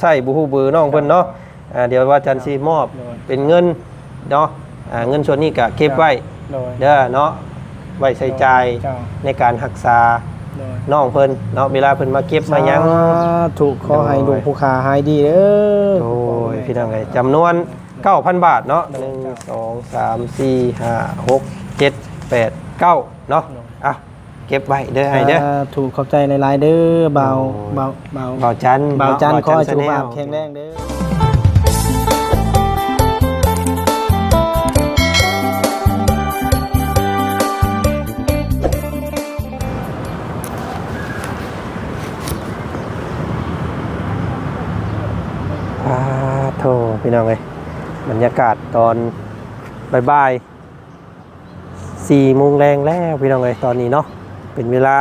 ใส่บุฮูเบือน้องเพิ่นเนาะอ่าเดี๋ยวว่าจันทร์สิมอบโดยเป็นเงินเนาะอ่าเงินส่วนนี้ก็เก็บไว้โดยเด้อเนาะไว้ใช้จ่ายเจ้าในการรักษาโดยน้องเพิ่นเนาะเวลาเพิ่นมาเก็บมาหยังสาถูกขอให้โดลูยกผู้ขาหายดีเด้อโอ้ยพี่น้องไงจำนวน 9,000 บาทเนาะ1 2 3 4 5 6 7 8 9เนาะอะ เก็บไว้เด้อให้เด้อสาถูกขอบใจหลาย ๆ เด้อเบาโอ้ยเบาเบาเบาจันทร์เบาจันทร์ขอให้สุขภาพ Channel แข็งแรงเด้ออ่าโทพี่น้องเอ้ยบรรยากาศตอนบ่ายๆสี่โมงแรงแล้วพี่น้องเอ้ยตอนนี้เนาะ เป็นเวลา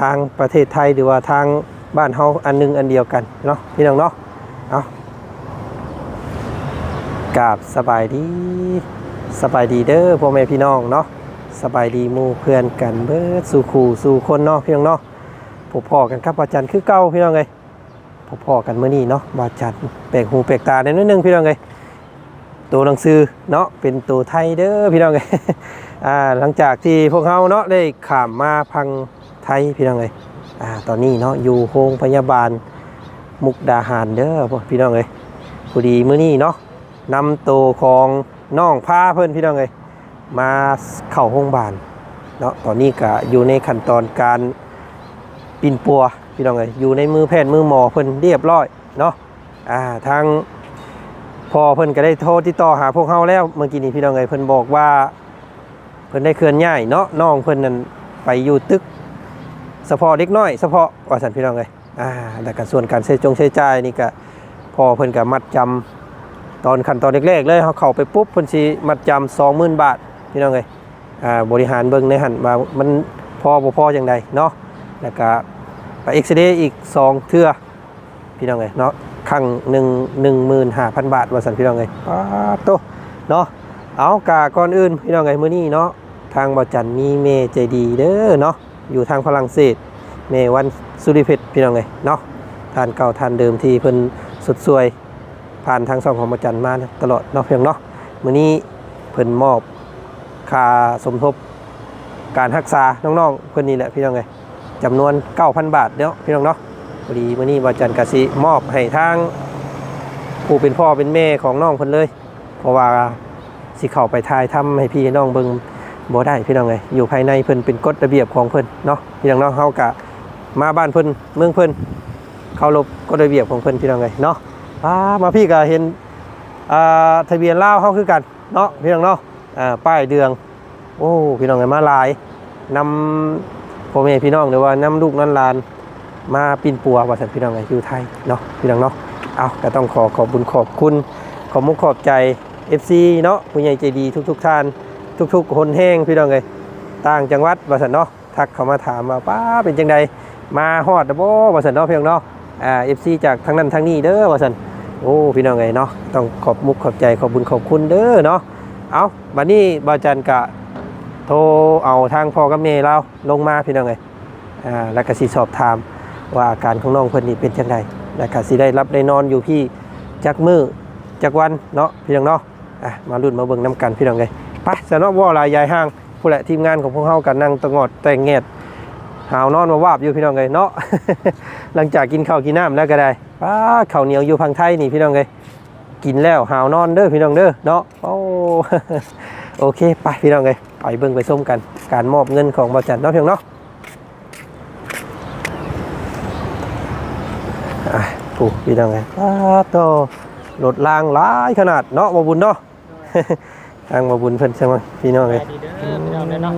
ทางประเทศไทยหรือว่าทางบ้านเฮาอันหนึงอันเดียวกันเนาะพี่น้องเนาะเอากราบสบายดีสบายดีเด้อพ่อแม่พี่น้องเนาะสบายดีมู่เพื่อนกันเบิดสู่คู่สู่คนเนาะพี่น้องเนาะพบพ่อกันครับอาจารย์คือเก่าพี่น้องเอ้ยพอกันเมื่อนี้เนาะบาจัดแปลกหูแปลกตาได้นิดนึงพี่น้องเอ้ย ตัวหนังสือเนาะเป็นตัวไทยเด้อพี่น้องเอ้ยอ่าหลังจากที่พวกเราเนาะได้ข้ามมาพังไทยพี่น้องเอ้ยอ่าตอนนี้เนาะอยู่โรงพยาบาลมุกดาหารเด้อพี่น้องเอ้ยพอดีมื้อนี้เนาะนำตัวของน้องพาเพิ่อนพี่น้องเอ้ยมาเข้าโรงพยาบาลเนาะตอนนี้ก็อยู่ในขั้นตอนการปินปัวพี่น้องเอ้ยอยู่ในมือแพทย์มือหมอเพิ่อนเรียบร้อยเนาะอ่าทาง พอเพิ่นก็ได้โทรติดต่อหาพวกเฮาแล้วเมื่อกี้นี้พี่น้องเอ้ยเพิ่นบอกว่า เพิ่นได้เคลื่อนย้ายเนาะน้องเพิ่นนั่นไปอยู่ตึกเฉพาะเด็กน้อยเฉพาะว่าซั่นพี่น้องเอ้ยอ่าแล้วก็ส่วนการใช้จงใช้จ่ายนี่ก็พอเพิ่นก็มัดจำตอนขั้นตอนแรกๆเลยเฮาเข้าไปปุ๊บเพิ่นสิมัดจำ20,000 บาทพี่น้องเอ้ยอ่าบริหารเบิ่งในหันว่ามันพอบ่พอจังใดเนาะแล้วก็ไปเอ็กซเรย์อีกสองเทื่อพี่น้องเลยเนาะ ครั้งหนึ่งหนึ่งหมื่นห้าพันบาทว่าสันพี่น้องเลยป้าโตเนาะเอากาก่อนอื่นพี่น้องเลยมื้อนี้เนาะทางบอจันมีเมใจดีเด้อเนาะอยู่ทางฝรั่งเศสเมวันสุริเพชรพี่น้องเลยเนาะทานเก่าทานเดิมที่เพิ่นสุดสวย ผ่านทางช่องของบอจันมาตลอดเนาะเพียงเนาะมื้อนี้เพิ่นมอบค่าสมทบการรักษาน้องๆเพิ่นนี่แหละพี่น้องเลยจำนวน 9,000 บาทเนาะพี่น้องเนาะ พอดีมื้อนี้วาจันกสิมอบให้ทางผู้เป็นพ่อเป็นแม่ของน้องเพิ่นเลย เพราะว่าสิเข้าไปทายทำให้พี่น้องเบิ่งบ่ได้พี่น้องไงอยู่ภายในเพิ่นเป็นกฎระเบียบของเพิ่นเนาะพี่น้องเนาะเฮากะมาบ้านเพิ่นเมืองเพิ่นเคารพกฎระเบียบของเพิ่นพี่น้องไงเนาะมาพี่ก็เห็นอ่าทะเบียนล่าวเฮาคือกันเนาะพี่น้องเนาะอ่าป้ายเดือง โอ้พี่น้องไงมาลายนำพ่อแม่พี่น้องหรือว่านำลูกน้ำหลาน มาปินปัวว่าสันพี่น้องไงอยู่ไทยเนาะพี่น้องเนาะเอาก็ต้องขอขอบบุญขอบคุณขอบมุกขอบใจ FC เนาะผู้ใหญ่ใจดีทุก ๆท่าน ทุกๆคนแห้งพี่น้องเลยต่างจังหวัดว่าสันเนาะทักเขามาถามว่าป้าเป็นจังใดมาฮอดบ่ว่าสันเนาะพี่น้องเนาะอ่า FC จากทางนั้นทางนี้เด้อว่าสันโอ้พี่น้องไงเนาะต้องขอบมุกขอบใจขอบบุญขอบคุณเด้อเนาะเอาบัดนี้บาจันกะโทรเอาทางพ่อกับแม่เราลงมาพี่น้องไงอ่าแล้วก็สิสอบถาม ว่าอาการของน้องเพิ่นนี่เป็นจังไดแล้วก็สิได้รับได้นอนอยู่พี่จักมือจักวันเนาะพี่น้องเนาะอะมารุ่นมาเบิ่งน้ำกันพี่น้องไงไปสนอว่าลายยายห้างผู้แหละทีมงานของพวกเฮากันนั่งตะงอดแต่งเงียดหาวนอนมาวาบอยู่พี่น้องไงเนาะหลังจากกินข้าวกินน้ำแล้วก็ได้ป้าข้าวเหนียวอยู่พังไทยนี่พี่น้องไงกินแล้วหาวนอนเด้อพี่น้องเด้อเนาะโอ้โอเคไปพี่น้องเลยไปเบิ่งไปส้มกันการมอบเงินของบริษัทเนาะพียงเนาะ อะปูพี่น้องเลยอ้าโตรถลางหลายขนาดเนาะมาบุญเนาะทางมาบุญเพิ่นใช่ไหมพี่น้องเลยดีเด้อพี่น้องเด้อเนาะ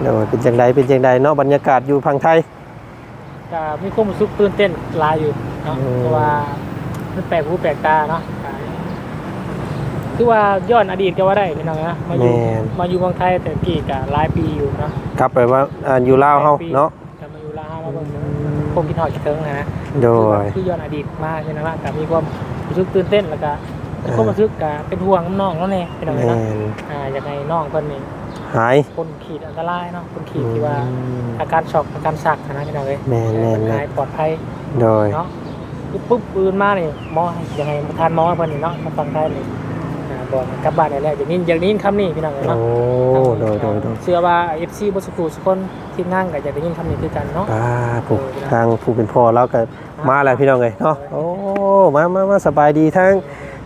เดี๋ยวเป็นจังใดเป็นจังใดเนาะบรรยากาศอยู่พังไทยก็มีความรู้สึกตื่นเต้นหลายอยู่เนาะอืมเพราะว่ามันแปลกหูแปลกตาเนาะคือว่าย้อนอดีตก็ว่าได้พี่น้องนะมาอยู่แม่นมาอยู่เมืองไทยแต่กี่กะหลายปีอยู่เนาะกลับไปว่าอ่าอยู่ลาวเฮาเนาะแต่มาอยู่ลาวมาเบิ่ งคงคิดฮอดคิดถึงนะโดคือยว่าคือย้อนอดีตมาใช่ไหมว่าก็มีความรู้สึกตื่นเต้นแล้วก็มีความรู้สึกก็เป็นห่วงน้องแล้วเนี่ยพี่น้องแม่เนาะนอ่าอยากให้น้องเพิ่นนี่หายคนขีดอันตรายเนาะคนขีดที่ว่าอาการช็อกอาการสักนะพี่น้องเอ้ยแม่นแม่นแม่หานยปลอดภัยโดยเนาะปุ๊บอื่นมานี่หมอยังไงทานหมอเพิ่นนี่เนาะมาฟังไทยนี่อ่าบอกกลับบ้านได้แล้วอย่างนี้อย่างนี้คำนี้พี่น้องเอ้ยโอ้เนาะโดยโดยโดยเชื่อว่า FC บ่สุขุสุคนทีมงานก็จะได้ยินคำนี้คือกันเนาะป้าผู้ทางผู้เป็นพ่อเราก็มาแล้วพี่น้องเอ้ยเนาะโอ้มามามาสบายดีทั้ง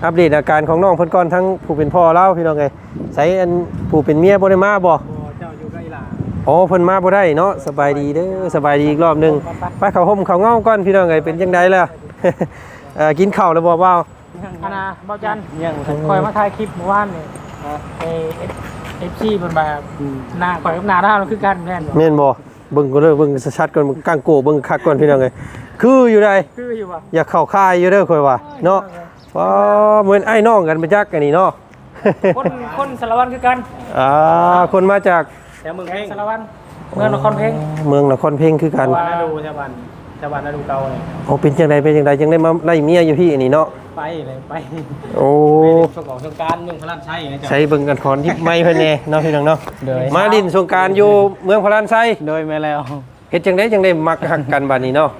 อัปเดตอาการของน้องเพิ่นก่อนทั้งผู้เป็นพ่อเราพี่น้องเอ้ยใช้อันผู้เป็นเมียบ่ได้มาบ่เจ้าอยู่กับอีหลาโอ้เพิ่นมาบ่ได้เนาะสบายดีเด้อสบายดีอีกรอบหนึงไปเข้าห่มเข้าเงาก่อนพี่น้องเอ้ยเป็นจังไดล่ะเอ่อกินข้าวแล้วบ่เว้า อันน่ะเบาจันยังคอยมาถ่ายคลิปเมื่อวานนี่ไอ้เอฟซีเพิ่นมาหน้าข่อยกับหน้าเราคือกันแม่นบ่แม่นบ่เบิ่งก็เด้อเบิ่งชัดๆก่อนเบิ่งกางโกเบิ่งคักก่อนพี่น้องเอ้ยคืออยู่ใดคืออยู่บ่อยากเข้าค่ายอยู่เด้อข่อยว่าเนาะว้าเหมือนไอ้น้องกันไปจักอันนี้เนาะคนคนสารวัตรคือกันอ่าคนมาจากแถวเมืองเพ่งสารวัตรเมืองนครเพ็งเมืองนครเพ่งคือกันวานาดูชาวบ้านชาวบ้านนาดูเก่าเลยโอ้เป็นจังไดเป็นจังไดจังได้มาไล่เมียอยู่พี่อันนี้เนาะ ไปเลยไปโอ้ช่วงของสงการเมืองพระราชชัยนะจ๊ะใช้เบิ่งกันคอนที่ไม่เพิ่นแน่เนาะพี่น้องเนาะโดยมาดินสงกรารอยู่เมืองพระลานไซโดยไม่แล้วเฮ็ดจังไดจังได้มักฮักกันบัดนี้เนาะ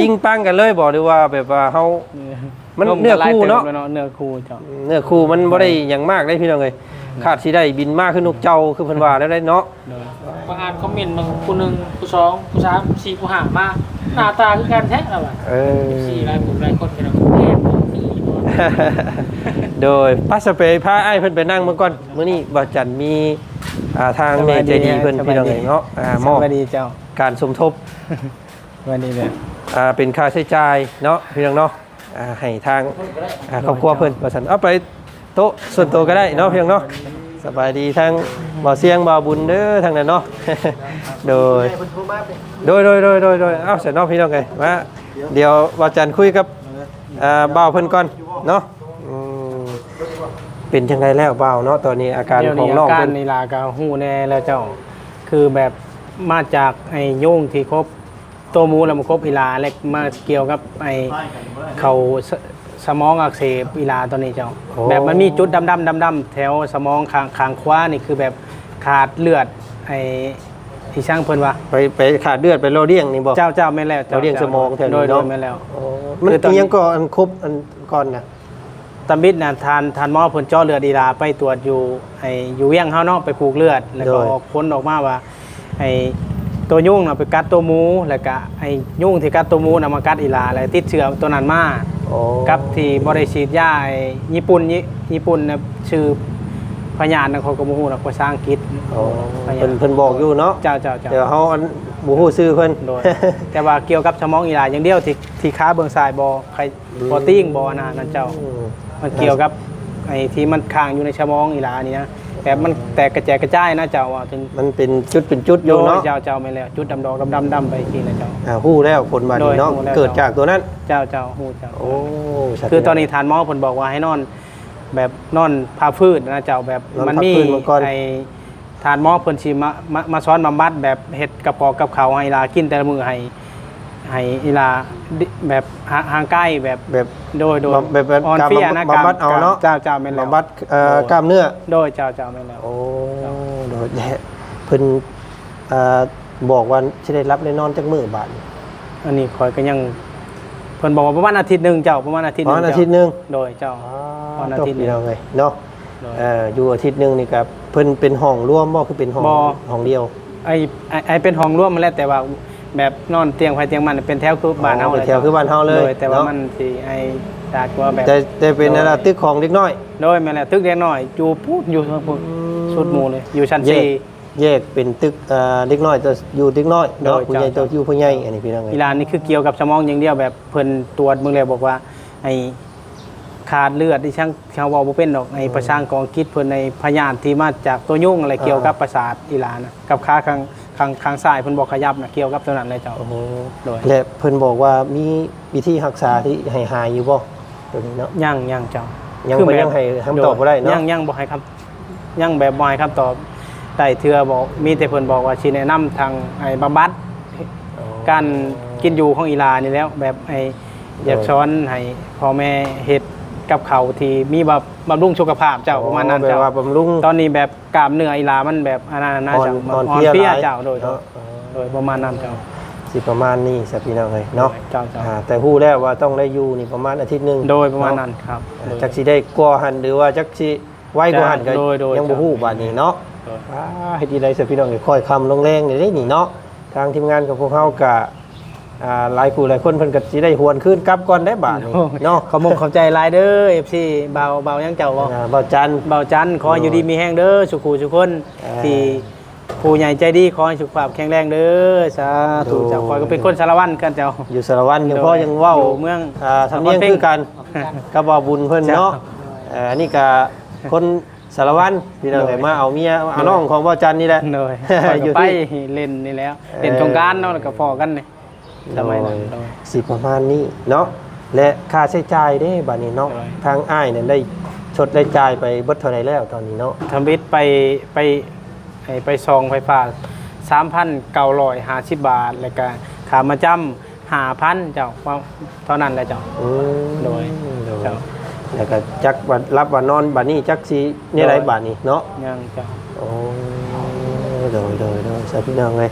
ปิ้งปังกันเลยบ่หรือว่าแบบว่าเฮามันเนื้อคู่เนาะเนื้อคู่เจ้าเนื้อคู่มันบ่ได้หยังมากได้พี่น้องเอ้ยคาดสิได้บินมากขึ้นนกเจ้าคือเพิ่นว่าแล้วได้เนาะโดยบางอ่านคอมเมนต์บางผู้หนึงผู้สองผู้สามผู้สี่ผู้ห้ามา หน้าตาคือกันแท้แล้วว่ะเออสี่หลายกลุ่มหลายคนกันเนาะแม่นบ่มีบ่โดยปัสเปรย์พาไอ้ายเพิ่นไปนั่งเมื่อก่อนมื้อนี้บ่จันมีอ่าทางเมเจดีเพิ่นพี่น้องเอ้ยเนาะอ่ามอบสวัสดีเจ้าการสมทบสวัสดีเลยอ่าเป็นค่าใช้จ่ายเนาะพี่น้องเนาะอ่าให้ทางอ่าครอบครัวเพิ่นว่าซั่นเอาไปโต๊ะส่วนตัวก็ได้เนาะพี่น้องเนาะ สบายดีทางบ่าวเสียงบ่าวบุญเด้อทางนั้นเนาะ โดย โดยโดยโดยโดยโดยเอ้าเสร็จเนาะพี่น้องไงมาเดี๋ยวว่าจันคุยกับอ่าบ่าวเพิ่นก่อนเนาะอืมเป็นจังไดแล้วบ่าวเนาะตอนนี้อาการเดี๋ยวของนี้น้องอาการเพิ่นนี่ลากาหูแน่แล้วเจ้า คือแบบมาจากไอ้ยุ่งที่ครบตัวหมูแล้วมันครบอีลาแล้วมาเกี่ยวกับไอ้เขา สสมองอักเสบอีลาตอนนี้เจ้าแบบมันมีจุดดำดำดำดำๆแถวสมองข้างข้างขวานี่คือแบบขาดเลือดไอ้ที่ช่างเพิ่นว่า ไปไปขาดเลือดไปโรเดียงนี่บ่เจ้าเจ้าไม่นแล้วเราเรียกสมองแถวนี้โดยโดเนาะ ยไม่นแล้ว โอ้มันคือตอนยังก็อันครบอันก่อนน่ะตำบิดนะทานทานหมอผลเจาะเลือดอีลาไปตรวจอยู่ไอ้อยู่เวียงเฮาเนาะไปผูกเลือด แล้วก็โดยออกผลออกมาว่าไอ้ตัวยุ่งน่ะไปกัดตัวหมูแล้วก็ไอ้ยุ่งที่กัดตัวหมูน่ะมากัดอีลาแล้วติดเชื้อตัวนั้นมา โอ้กับที่บ่ได้ฉีดยาไอ้ญี่ปุ่นญี่ญี่ปุ่นน่ะชื่อพยานนะเขาก็บ่ฮู้นะภาษาอังกฤษโอ้พยาเพิ่นนเพิ่นบอกอยู่เนาะเจ้าเจ้าเจ้า เดี๋ยวเฮาอันบ่ฮู้ชื่อเพิ่น โดย แต่ว่าเกี่ยวกับสมองอีลาอย่างเดียวที่ที่ขาเบื้องซ้ายบ่ใครบ่ติ้งบ่อันนั้นนั่นเจ้าอืมมันเกี่ยวกับไอ้ที่มันค้างอยู่ในสมองอีหลานี่นะ แต่มันแตกกระแจกกระจายนะเจ้าว่าถึงมันเป็นจุดเป็นจุดอโยยู่เนาะเจ้าเจ้าไม่แล้วจุดดำดอกดำดำดำไปทีนะเจ้า อ่าฮู้แล้วผลบัดนี้เนาะโดยฮู้แล้ว เกิดจากตัวนั้น เจ้าเจ้าฮู้เจ้า โอ้ชัดคือตอนเจนี้ทานหมอผลบอกว่าให้นอน แบบนอนพาพืชนะเจ้าแบบนอนมันพักมีฟื้นมาก่อนไอ้ทานหมอเพิ่นสิมามามาสอนบำบัดแบบเฮ็ดกับปอกกับเขาวให้อีหลากินแต่ละมื้อให้ให้อีหลาดิ แบบห่างห่างใกล้แบบแบบโดยโดยบำแบบแบบอ่อนการเพลียนะบำบัดเอาเนาะเจ้าเจ้าแม่นแล้วบำบัดเอ่อกล้ามเนื้อโดยเจ้าเจ้าแม่นแล้วโอ้โดยแหละเพิ่นเอ่อบอกว่าสิได้รับได้นอนจักมื้อบาดนี้อันนี้คอยก็ยังเพิ่นบอกว่าประมาณอาทิตย์หนึ่งเจ้าประมาณอาทิตย์หอ๋นึองอาทิตย์หนึงโดยเจ้าวันอาทิตย์จบพี่น้องเอ้ยเนาะโดยเอ่ออยู่อาทิตย์หนึงนี่ครับเพิ่นเป็นห้องร่วมบ่คือเป็นห้องบ่ห้องเดียวไอไอ้ไอเป็นห้องร่วมมาแล้วแต่ว่า แบบนอนเตียงไฟเตียงมันเป็นแถวคือบ้านเฮาอ๋อเลยแถวคือบ้านเฮาเลยโดแต่ว่าเนาะมันสิไอตากว่าแบบแต่แต่เป็นอะไรตึกของเด็กน้อยโดยแม่นแหละตึกเล็กน้อยอยู่พูดอยู่พูดสุดหมู่เลยอยู่ชั้นแยกสี่แยกเป็นตึกเอ่อเด็กน้อยจะอยู่เด็กน้อยเนาะโดยผู้ใหญ่จ้ะจะอยู่ผู้ใหญ่อันนี้พี่น้องเอ้อียลานนี่คือเกี่ยวกับสมองอย่างเดียวแบบเพิ่นตรวจมึงเลยบอกว่าไอขาดเลือดที่ช่างชาวเวาบ่เป็นดอกไอประชางกองคิดเพิ่นในพยานที่มาจากตัวยุ่งอะไรเกี่ยวกับประสาทอีหลานนะกับขาข้าง ข้างข้างซ้ายเพิ่นบอกขยับนะเกี่ยวกับตัวนั้นเลยเจ้าโอ้โหโดยและเพิ่นบอกว่ามีวิธีรักษาที่ให้หายอยู่บ่ตัวนี้เนาะยังยังเจ้ายังคือบ่แบบยังให้คำตอบบ่ได้เนาะยังยังบ่ให้คำยังแบบบ่ให้คำตอบได้เทื่อบอกมีแต่เพิ่นบอกว่าสิแนะนํทางไอ้บำบัดการกินอยู่ของอีหลานี่แล้ว แบบไอ้อยากสอนให้พ่อแม่เฮ็ด กับเขาวที่มีแบบบำรุงสุขภาพเจ้าประมาณนั้นแบเจ้าบว่าบำรุง ตอนนี้แบบกล้ามเนื้ออีหลามันแบบอันนั้นนะอ่อนเจ้าอ่อนอ่อนเพลียเพลียหลายเจ้าโดยเนาะโดยประมาณนั้นเจ้าสิประมาณนี้สัพี่น้องเลยเนาะเจ้าเจ้าอ่าแต่ฮู้แล้วว่าต้องได้อยู่นี่ประมาณอาทิตย์หนึงโดยประมาณนั้นครับเนาะจักสิได้กลัวหันหรือว่าจักสิไว้กว่าหันก็โดยโดย ยังบ่ฮู้บาดนี้เนาะโดยอ่าเฮ็ดดีได้สัพี่น้องเลยค่อยคำลงแรงนี่ได้นี่เนาะทางทีมงานกับพวกเฮาก็ อ่าหลายผู้หลายคนเพิ่นก็สิได้หวนคืนกลับก่อนได้บาดนี้เนาะขอมงขอบใจหลายเด้อ FC เบาเบายังเจ้าบ่อ่าเบาจันทร์เบาจันทร์ขออยู่ดีมีแห้งเด้อสุขูสุคนอ่าที่ผู้ใหญ่ใจดีขอให้สุขภาพแข็งแรงเด้อสาธุโดยเจ้าคอยก็เป็นคนสารวัตรกันเจ้า อยู่สารวัตรยังพ่อยังเว้าอยู่เมืองอ่าทำเนียงคือกันกับบ่าวบุญเพิ่นจ้ะเนาะเอ่ออันนี้ก็คนสารวัตรพี่น้องโดยเอ้ยมาเอาเมียเอาน้องของบ่าวจันทร์นี่แหละโดยออยู่ยู่ไปที่เล่นนี่แล้วเอ่อเล่นสงกรารเนาะแล้วก็ฟอกันนี่ สมัยนั้นโดย สิประมาณนี้เนาะและค่าใช้จ่ายเด้บัดนี้เนาะโดย ทางอ้ายเนี่ยได้ชดได้จ่ายไปเบิดเท่าไหร่แล้วตอนนี้เนาะทำบิดไปไปไอ้ไปซองไฟฟ้า3,950บาท แล้วก็ขามาจำ5,000เจ้าว่าเท่านั้นแหละเจ้า อืมโดยโดยเจ้า แล้วก็จักวันรับวันนอนบัดนี้จักสินี่ไรโดยบาดนี้เนาะ ยังเจ้า โอ้โดยโดยโดยสาพี่น้องเลย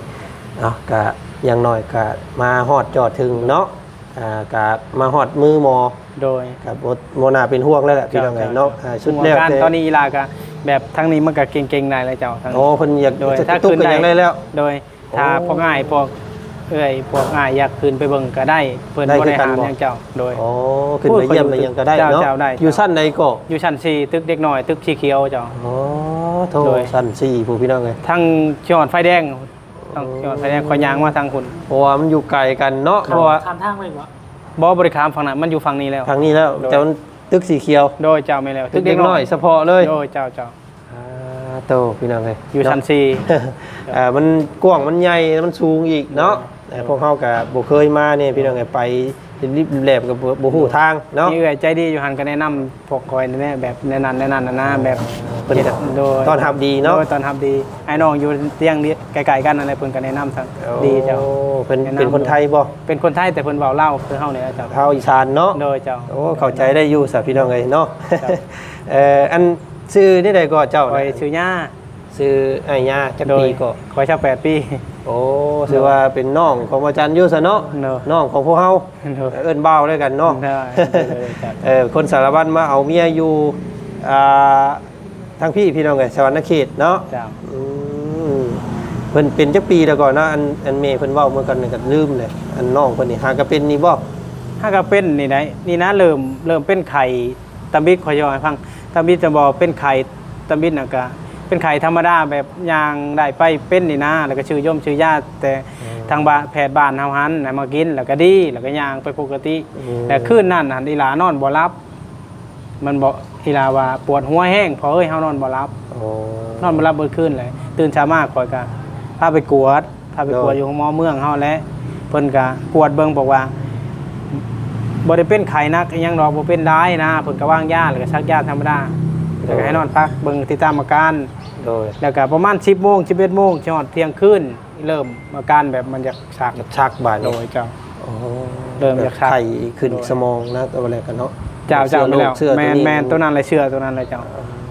เอากะ อยังน้อยกะมาฮอดจอดถึงเนาะอ่ากะมาฮอดมือหมอโดยกับโมโมนาเป็นห่วงแล้วแหละพี่น้องเลยเนาะอ่าชุดแรกการแต่ตอนนี้อีลาก็แบบทั้งนี้มันก็เก่งๆในเลยเจ้าทั้งโอ้เพิ่นอยากโดยจะถ้าตุ๊กคืนกันได้อย่างไรแล้ว โดยถ้าโอ้พวกง่ายพวกเอ้ยพวกง่ายอยากคืนไปเบิ่งก็ได้เพิ่นได้บ่คือได้กันหามบ่อย่างเจ้าโดยโอ้ขึ้นไปเยี่ยมไปยังก็ได้เจ้าเนาะเจ้าได้อยู่สั้นใดก็อยู่ชั้น4ตึกเด็กน้อยตึกสีเขียวเจ้าโอ้โทโดยสั้นสี่ผู้พี่น้องเลยทั้งจอดไฟแดง ต้องจอดไฟแดงคอยยางมาทางคุณเพราะว่ามันอยู่ไกลกันเนาะเพเพราะราะว่าว่าทำทางเลยบ่บ่บริการฝั่งนั้นมันอยู่ฝั่งนี้แล้ว ทางนี้แล้วโดยแต่มันตึกสีเขียว โดยเจ้าไม่แล้วตึกเด็กน้อยเฉพาะเลยโดยเจ้าเจ้าอ่าโตพี่น้องเลยอยู่ชั้นเาะอ่ามันกว้างมันใหญ่มันสูงอีกเนาะแต่พวกเขากับบ่เคยมาเนี่ยพี่น้องไงไป ริบแหลบกับบ่ฮู้ทางเนาะนี่เอ้ยใจดีอยู่หันก็แนะนำพวกคอยแนะแบบแนะนำแนะนำนะนะแบบเพิ่นฮ็ดโดยต้อนรับดีเนาะ โยตอนทับดีไอ้น้องอยู่เตียงนี้ไกลๆกันอะไรเพิ่นก็แนะนำทางดีเจ้า โอ้เป็นแนะนำ เป็นคนไทยบ่เป็นคนไทยแต่เพิ่นเว้าเล่าวคือเฮาเนี่ยเจ้าเฮาอีสานเนาะ โดยเจ้า โอ้เข้าใจได้อยู่สะพี่น้องเอ้ยเนาะครับ เอ่ออันชื่อนี่ใดก็เจ้าคอยนะชื่อย่าชื่อไอ้ย่าจักโดปียก็คอยชา8ปี โอ้ชื่อว่าเป็นน้องของอาจารย์อยู่ซะเนาะเนาะน้องของพวกเฮาโดยเอิ้นเบ้าด้วยกันเนาะได้ได้ได้เออคนสารวัตรมาเอาเมียอยู่อ่าทั้งพี่พี่น้องไงสวรรณเขตเนาะเจ้าอืมเพิ่นเป็นจักปีแล้วก่อนเนาะอันอันเมย์เพิ่นเว้าเมื่อกันนี่ก็ลืมเลยอันน้องเพิ่นนี่หากะเป็นนี่บ่ถ้าก็เป็นนี่ไหนนี่นะเริ่มเริ่มเป็นไข่ตำบิดขอยอยให้ฟังตำบิดจะบอกเป็นไข่ตำบิดน่ะก็ เป็นไข่ธรรมดาแบบยางได้ไปเป็นนี่นะแล้วก็ชื่อย่อมชื่อญาติแต่ทางบ้านแพทย์บ้านเฮาหันน่ะมากินแล้วก็ดีแล้วก็ยางไปปกติแต่คืนนั้นหันอีหลานอนบ่รับ มันบอกอีหลาว่าปวดหัวแห้งพอเอ้ยเฮานอนบ่รับโอ้นอนบ่รับเบิดคืนเลย ตื่นเช้ามากคอยก็พาไปกวดพาไปกวดอยู่ของหมอเมืองเฮาแหล้วเพิ่นก็กวดเบิ่งบอกว่าบ่ได้เป็นไข้นักอิหยังดอกบ่เป็นร้ายนะเพิ่นก็วางยาแล้วก็ซักยาธรรมดาแล้วก็ให้นอนพักเบิ่งติดตามอาการ โดยแล้วก็ประมาณ 10โมง11โมงจนฮอดเที่ยงคืนเริ่มอาการแบบมันจะชักชักบาดโดนี่ยเจ้า โอ้เริ่มจากชัก ไข้ขึ้นโดยสมองนะตัวแรกกันเนาะเจ้าเจ้าไม่แล้วเสื้อแมตัวนนี้ แมนตัวนั้นเลยเชื่อตัวนั้นเลยเจ้า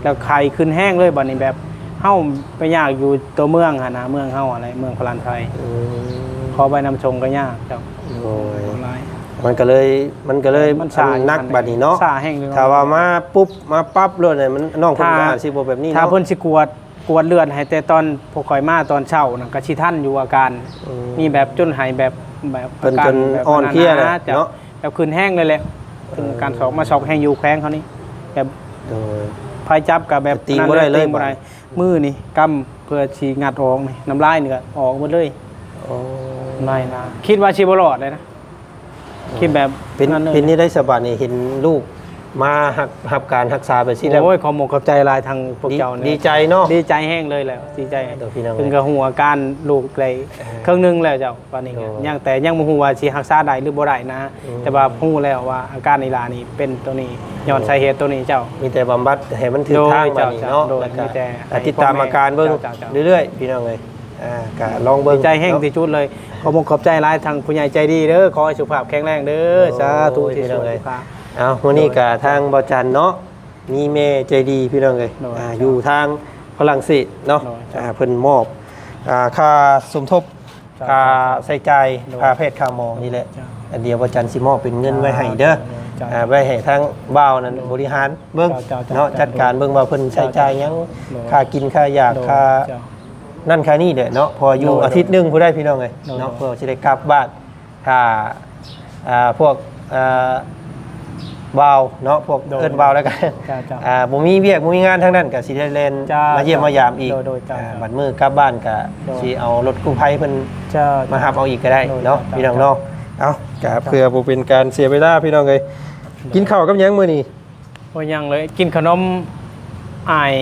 แล้วไข่ขึ้นแห้งเลยบัดนี้แบบเฮาไปยากอยู่ตัวเมืองหนนะเมืองเฮาอะไรเมืองพลานไทยอืมขอใบนำชงก็ยากเจ้าโอ้ยหลาย มันก็เลยมันก็เลยมันสายนักบัดนี้เนาะสาแห้งเลย ถ้าว่ามาปุ๊บมาปั๊บเลยเนี่ยมันน้องคนก็ถ้าอาจสิบ่แบบนี้ถ้าเนาะ เพิ่นสิกวด กวดเลือดให้แต่ตอนพวกข่อยมาตอนเช้าน่ะก็สิทันอยู่อาการอืมมีแบบจนหายแบบแบบเพิ่นอาการจนแบบอ่อนเพลียเลยจ้ะเนาะแบบขึ้นแห้งเลยแหละถึงการสอบมาสอบแห้งอยู่แข้งเขานี่แบบโดยพายจับกับแบบตีบ่ได้เลยตีบ่ได้บ่มือนี่กำเพื่อชีงัดออกนี่น้ำลายนี่ก็ออกหมดเลยโอ้น้ำลายนะคิดว่าชีบรอดเลยนะคิดแบบเป็นลยเป็นนี่ได้สบายนี่เห็นลูก มาหักหับการรักษาไปสิแล้วโอ้ยขอหมกขอบใจหลายทางพวกดีเจ้าเนี่ยดีใจเนาะดีใจแห้งเลยแหล้วดีใจเดี๋ยวพี่น้องถึงกับหัวการลูกเลยเครื่องหนึงแล้วเจ้าตอนนี้ก็โอ้ยังแต่ยังบ่ฮู้ว่าสิรักษาได้หรือบ่ได้นะอืมแต่ว่าฮู้แล้วว่าอาการในลานี่เป็นตัวนี้ย้อนสาเหตุตัวนี้เจ้า มีแต่บำบัดให้มันถึงโดยทางบัดนี้เนาะโดยแล้วก็มีแต่ให้ติดตามอาการเบิ่งเจ้าเจ้าเรื่อยๆพี่น้องเลยอ่าก็ลองเบิ่งดีใจแห้งที่จุดเลยขอบอกขอบใจหลายทางผู้ใหญ่ใจดีเด้อขอให้สุขภาพแข็งแรงเด้อสาธุที่สุดครับ เอาวันนี้ก็ทางบอจันเนาะมีเมใจดีพี่น้องเลยโดยอ่าอยู่ทางฝรั่งเศสเนาะโดยอ่าเพิ่นมอบอ่าค่าสมทบจ้าค่าใส่ใจายโดยค่าแพทย์ค่าหมอนี่แหละจ้าอันเดียวว่าจันทร์สิมอบเป็นเงินไว้ให้เด้อจ้าอ่าไว้ให้ทั้งบ่าวนั้นบริหารเบิ่งจ้าจ้าเนาะจ้าจัดการเบิ่งว่าเพิ่นใช้จ่ายหยังโดย ค่ากินค่ายาโดยค่าเจ้า นั่นค่านี่เด้อเนาะพออยู่โดยอาทิตย์หนึงผู้ได้พี่น้องเอ้ยโดยเนาะเพื่อสิได้กลับบ้านถ้าอ่าพวกอ่า บ่าวเนาะพวกโดยเอิ้นบ่าวแล้วกันจ้าจ้าอ่าบ่มีเวียกบ่มีงานทั้งนั้นก็สิได้เล่นจ้ามาเยี่ยมมายามอีกโดยโดยจ้าอ่าบัดมื้อกลับบ้านก็โดย สิเอารถกู้ภัยเพิ่นเจ้า มาหับเอาอีกก็ได้โดยเนาะจ้าพี่น้องเนาะเอากะเพื่อบ่เป็นการเสียเวลาพี่น้องเอ้ยกินข้าวกับหยังมื้อนี้โอ้ยังเลยกินขนมอาย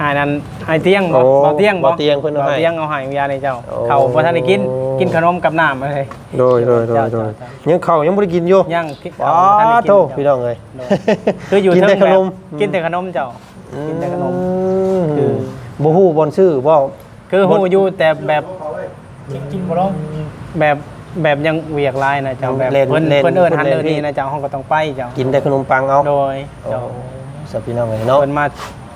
อายนั้นอายเตียงบ่บ่เตียงบ่บ่เตียงเพิ่นเอาบ่ให้เตียงเอาให้ยาในเจ้าโอ้ เขาบ่ทันได้กินกินขนมกับน้ำมาเลยโดยโดยโดยจ้าโดยจ้ายังข้าวยังบ่ได้กินอยู่ยังกินอ๋อเขาบ่ทันได้กินโตเจ้าพี่น้องเอ้ยโดย คืออยู่กินแต่เทิงขนมแบบกินแต่ขนมเจ้า กินแต่ขนมคืคืออบ่ฮู้บ่นชื่อบ่ คือฮู้อยู่แต่แบบกินบ่ลงแบบแบบยังเวียกลายนะเจ้าแบบเล่นเพิ่นเล่นเพิ่นเอิ้นหันเล่เอิ้นนพี่นี่นะเจ้าห้องก็ต้องไปเจ้ากินแต่ขนมปังเอาโดยโอ้เจ้าสับพี่น้องเอ้ยเนาะ เพิ่นมา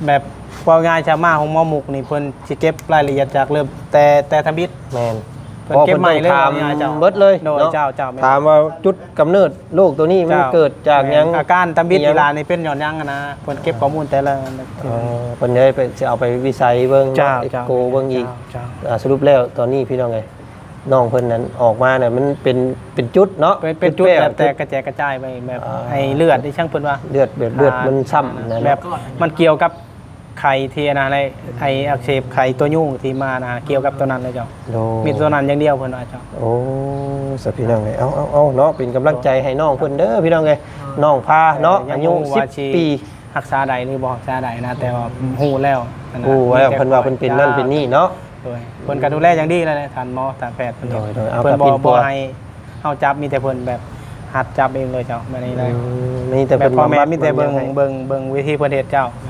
แบบเว่าง่ายชาวมาของหมอหมุกนี่เพิ่นสิเก็บรายละเอียดจากเริ่มแต่แต่ทำบิดแม่นเพิ่นเก็บใหม่เลยพราะพิ่นต้องถามว่าไงเจ้าเบิดเลยโดยนะเจ้าเจ้าแม่นถามว่าจุดกำเนิดโรคตัวนี้มันจ้เกิดจากหยังอาการทำบิดอิหยังเวลานี่เป็นหย่อนยังอะนะเพิ่นเก็บข้อมูลแต่ละเอ่อเพิ่นได้ไปสิเอาไปวิจัยเบิ่งเจ้าเอ็กเจ้าโกเบิ่งอีกเจ้าอ่าสรุปแล้วตอนนี้พี่น้องไงน้องเพิ่นนั้นออกมาเนี่ยมันเป็นเป็นจุดเนาะเป็นเป็นจุดป้แบบแต่จุดกระจายกระจายไปแบบอ่าไอ้เลือดที่ช่างเพิ่นว่า เลือดแบบเลือดมันซ้ำนะแบบมันเกี่ยวกับ ไข่ที่นะในไออักเสบไข่ตัวยุ่งที่มานะเกี่ยวกับตัวนั้นเลยเจ้าโดมีตัวนั้นอย่างเดียวเพิ่นว่าเจ้าโอ้สพี่น้องไงเอาเอาเอาเนาะเป็นกำลังใจให้น้องเพิ่นเด้อพี่น้องไงน้องพาเนาะอายุงบ่ว่าสิ10ปีรักษาใดหรือบ่รักษาใดนะแต่ว่าฮู้แล้วนะโอ้ว่าเพิ่นว่าเพิ่นเป็นนั่นเป็นนี่เนาะโดยเพิ่นก็ดูแลอย่างดีเลยนะท่านหมอท่านแพทย์เพิ่นโดยโดยเอาเพิ่นกับบ่ปิ่นปับ่วให้เฮาจับมีแต่เพิ่นแบบหัดจับเองเลยเจ้าแบบนี้เลยอืมนี่แต่แบเพิ่บนพ่อแม่บำบัดมีแต่เบิ่งให้เบิ่งเบิ่งวิธีเพิ่นเฮ็ดเจ้าอืม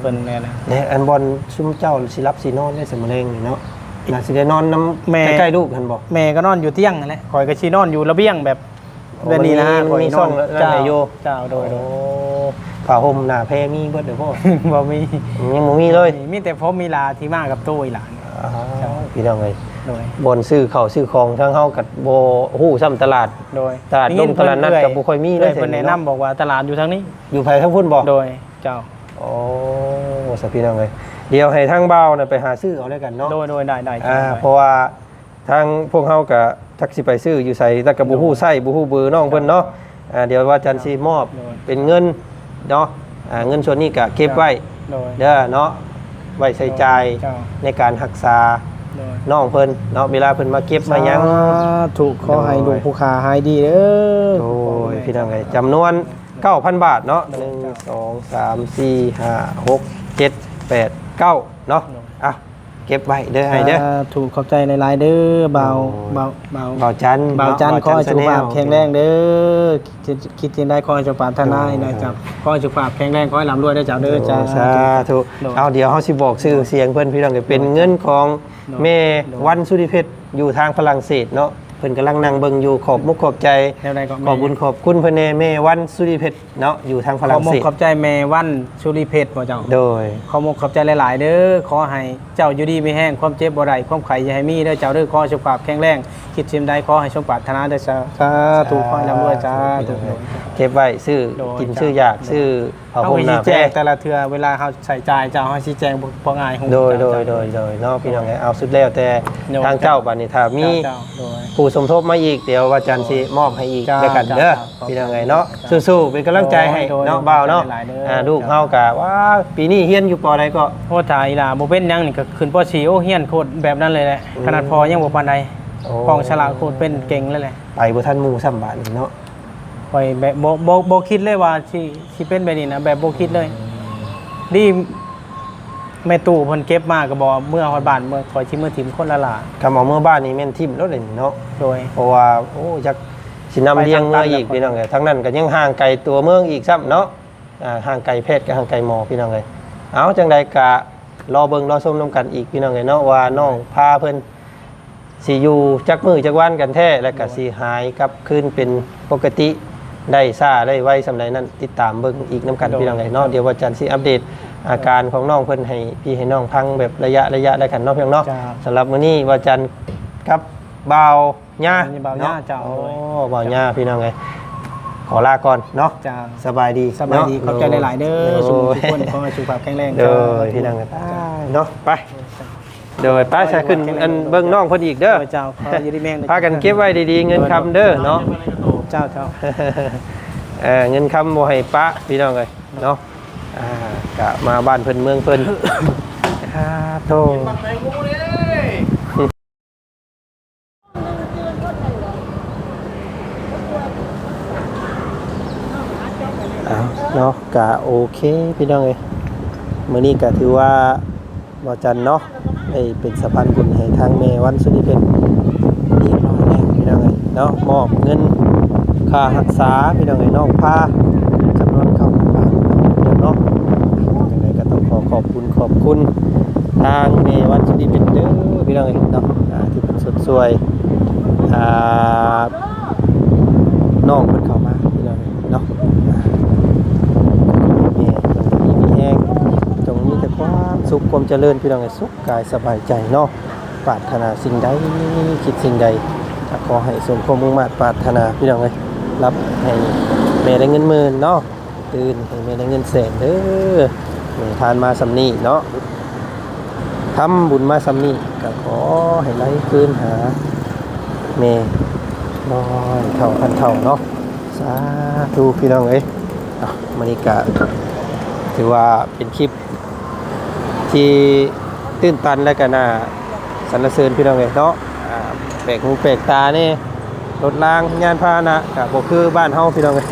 เพิ่นนี่แหละเนี่ยอันบอลซุมเจ้าสิรับสินอนได้สมะเร็งนี่เนาะน่าสิได้นอนน้ำแม่ ใกล้ๆลูกกันบ่แม่ก็นอนอยู่เตียงนั่นแหละคอยก็ชีนอนอยู่ระเบียงแบบโอ้แบบนี้นะฮะมันมีคอยมีนซ่ออนนแล้วไหนอยู่เจ้าโดยโดโอ้ยผ้าห่มหน้าแพรมีเบิดเด้อพ่อ บ่มียังบ่มีเลยมีแต่ผมมีลาที่มากับตู้อีหลานอ้าวพี่น้องเอ้ยโดยบนซื้อข้าวซื้อของทั้งเฮากับบ่ฮู้ซ้ำตลาด โดยตลาดได้ยิลงตลาดนัดกับบ่ค่อยมีเลย เพิ่นเห็นแนะเนาะนำบอกว่าตลาดอยู่ทางนี้ อยู่ไผทั้งพุ่นบ่โดยเจ้า โอ้สักพี่น้องเอ้ยเดี๋ยวให้ทางเบาน่ะไปหาซื้อเอาแล้วกันเนาะโดยโดยได้ได้อ่าได้เพราะว่าทางพวกเฮาก็จักสิไปซื้ออยู่ไสแต่ก็บ่ฮู้ไส้บ่ฮู้เบอร์น้องเพิ่นเนาะอ่าเดี๋ยวว่าจันสิมอบเป็นเงินเนาะอ่าเงินส่วนนี้ก็เก็บไว้โดยเด้อเนาะไว้ใช้จ่ายเจ้าในการรักษาโดยน้องเพิ่นเนาะเวลาเพิ่นมาเก็บมาหยังถูกขอให้ลูกผู้ค้าหายดีเด้อโอ้ยพี่น้องไงจำนวน 9,000บาทเนาะ1 2 3 4 5 6 7 8 9เนาะอะเก็บไว้เด้อให้เด้อ ถูกขอบใจหลายๆเด้อเบาเบาเบาเบาจันบ่าวจันทร์ขอให้สุขภาพ Channel แข็งแรงเด้อคิดคิดจิงได้ขอให้สุขภาพทนาให้ได้จ้ะขอให้สุขภาพแข็งแรงขอให้ร่ำรวยได้จ้าเด้อจ้าสาธุโดยเอาเดี๋ยวเฮาสิบอกชื่อเสียงเพิ่นพี่น้องก็เป็นเงินของโดยแม่โดยวันสุริเพชรอยู่ทางฝรั่งเศสเนาะ เพิ่นกำลังนั่งเบิ่งอยู่ขอบมุกขอบใจแนวใดก็ขอบบุญขอบคุณเพิ่นแน่แม่วันสุริเพชรเนาะอยู่ทางฝขอรั่งมกเศสขอบใจแม่วันชุริเพชรบ่เจ้า โดย ขอมกขอบใจหลาย ๆ เด้อ ขอให้เจ้าอยู่ดีมีแห้ง ความเจ็บบ่ได้ความไข้อย่าให้มีเด้อเจ้าเด้อ ขอให้สุขภาพแข็งแรง คิดสิ่งใดขอให้สมปรารถนาเด้อจ้าสาธุขอให้ร่ำรวยจ้าธุ เก็บไว้ซื้อโดยกินซื้ออยากซื้อผ้าเฮาห่มก็หชี้น้าแจแพรงแต่ละเทื่อเวลาเฮาใส่จ่ายเจ้าเฮาชี้แจงบ่บ่ง่ายฮู้โดยโดยจ้าโดยโดยเนาะพี่น้องไงเอาสุดแล้วแต่โดย ทางเจ้าบัดนี้ถ้ามีเจ้าโดย ผู้สมทบมาอีกเดี๋ยวว่าจันทร์สิมอบให้อีกจ้าแล้วกันเด้อจ้าพี่น้องไงเนาะจ้าสู้ๆเป็นกำลังใจให้โดยเนาะโดยเบาเนาะหลายๆเด้ออ่าลูกจ้าเฮากะว่าปีนี้เฮียนอยู่ปอใดก็โอ้ถ่ายล่ะบ่เป็นหยังนี่ก็ขึ้นป .4 โอ้เฮียนโคตรแบบนั้นเลยแหละอืมขนาดพอยังบ่ปานใดโอ้กองฉลากโคตรเป็นเก่งเลยแหละไปบ่ทันหมู่ซ้ำบาดนี่เนาะปล่อยแบบบ่บ่บ่คิดเลยว่าสิสิเป็นแบบนี้นะแบบบ่คิดเลยดี แม่ตู่เพิ่นเก็บมาก็บอกเมื่อฮอดบ้านเมื่อคอยชิมเมื่อถิ่มคนละล่ะคำเอาเมื่อบ้านนี่แม่นทิ่มแล้วเลยเนาะโดย เพราะว่าโอ้จักสินำเลี้ยงเมื่ออีกไปทางพี่น้องไงทั้งนั้นก็ยังห่างไกลตัวเมืองอีกซ้ำเนาะอ่าห่างไกลเพศกับห่างไกลหมอพี่น้องไงเอาจังใดกะรอเบิ่งรอชมนํกันอีกพี่น้องไงเนาะว่าน้องพาเพิ่นสิอยู่จักมือจักวันกันแท้และก็สิหายกลับคืนเป็นปกติได้ซ่าได้ไวสำหรับนั้นติดตามเบิ่งอีกน้ำกันโดยพี่น้องไงเนาะเดี๋ยวว่าจันทร์สิอัปเดต อาการของน้องเพิ่นให้พี่ให้น้องพังแบบระยะระยะได้กันเนาะเพียงเนาะจ้า สำหรับมื้อนี้ว่าจันทร์ครับบ่าวย่าอันนี้บ่าวย่าเจ้าโอ้บ่าวย่าพี่น้องไงขอลาก่อนเนาะจ้าสบายดีสบายดีเนะขอบใจหลาย ๆ เด้อสุขทุกคนขอให้สุขภาพแข็งแรงเด้อพี่น้องกันเนาะไปเดี๋ยวไปใช้ขึ้นอันเบิ่งน้องเพิ่นอีกเด้อเด้อเจ้าขออยู่ดีแม่งพากันเก็บไว้ดีๆเงินคำเด้อเนาะ เจ้าเจ้า เออเงินคำบ่ให้ปะพี่น้องเลยเนาะอ่า กะมาบ้านเพิ่นเมืองเพิ่นอ่าโตเอาเนาะกะโอเคพี่น้องเอ้ยมื้อนี้ก็ถือว่าบ่จันเนาะได้เป็นสะพานบุญให้ทางแม่วันสุริเพชรเรียบร้อยแล้วพี่น้องเอ้ยเนาะมอบเงินค่ารักษาพี่น้องไอ้น้องพาจำนวนเข้าบ้านเดี๋ยวเนาะยังไงก็ต้อง ขอบคุณขอบคุณทางเมวันสุริเป็นเด้อพี่น้องไอ้เนาะที่เป็นสดสวยอ่าน้องเพิ่นเข้ามาพี่น้องเอ้ยเนาะมีมีแห้งจงมีแต่ความสุขความเจริญพี่น้องไอ้สุขกายสบายใจเนาะปรารถนาสิ่งใดคิดสิ่งใดขอให้สมความมุ่งมั่นปรารถนาพี่น้องเลยรับให้แม่ได้เงินหมื่นเนาะตื่นให้แม่ได้เงินแสนเด้อ ทานมาสำนีเนาะทำบุญมาสำนีก็ขอให้ไหลคืนหาแม่น้อยเท่าพันเท่าเนาะสาธุพี่น้องเอ้ยอมานิกะถือว่าเป็นคลิป ที่ตื้นตันและก็น่าสรรเสริญพี่น้องเลยเนาะแปลกหูแปลกตานี่รถรางยานพาหนะกับ่คือบ้านเฮาพี่น้องเลย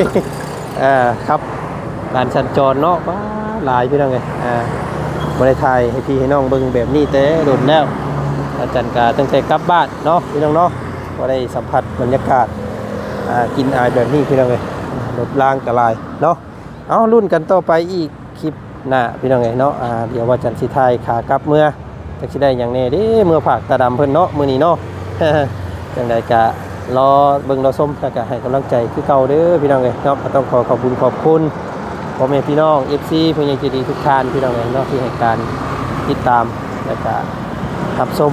อ่าครับการสัญจรเนาะว้า หลายพี่น้องเลยอ่าบริไทยให้พี่ให้น้องเบิ่งแบบนี้แต่โดนแล้ว อาจารย์กาตั้งแต่กลับบ้านเนาะพี่น้องเนาะก็ได้สัมผัสบรรยากาศอ่ากินอายแบบนี้พี่น้องเลยรถรางกระลายเนาะเอารุ่นกันต่อไปอีกคลิปหน้าพี่น้องเอ้ยเนาะอ่าเดี๋ยวว่าจันทร์สิไทยขากลับเมื่อจักสิได้อย่างแน่เด้เมื่อผากตาดำเพิ่นเนาะมื้อนี้เนาะจังใดกะรอเบิ่งรอส้มแล้วก็ให้กำลังใจคือเก่าเด้อพี่น้องเอ้ยเนาะต้องขอขอบคุณขอบคุณ พ่อแม่พี่น้อง FC ผู้ใหญ่ใจดีทุกท่านพี่น้องเอ้นาะที่ให้การติดตามแล้วก็รับชม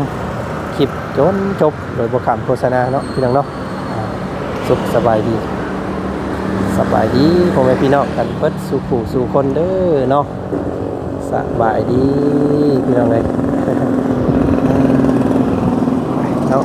คลิปจนจบโดยบ่ขาดโฆษณาเนาะพี่น้องเนาะสุขสบายดี สบายดีพ่อแม่พี่น้องกันเปิดสู่ผู้สู่คนเด้อเนาะสบายดีพี่น้องเลยเนาะ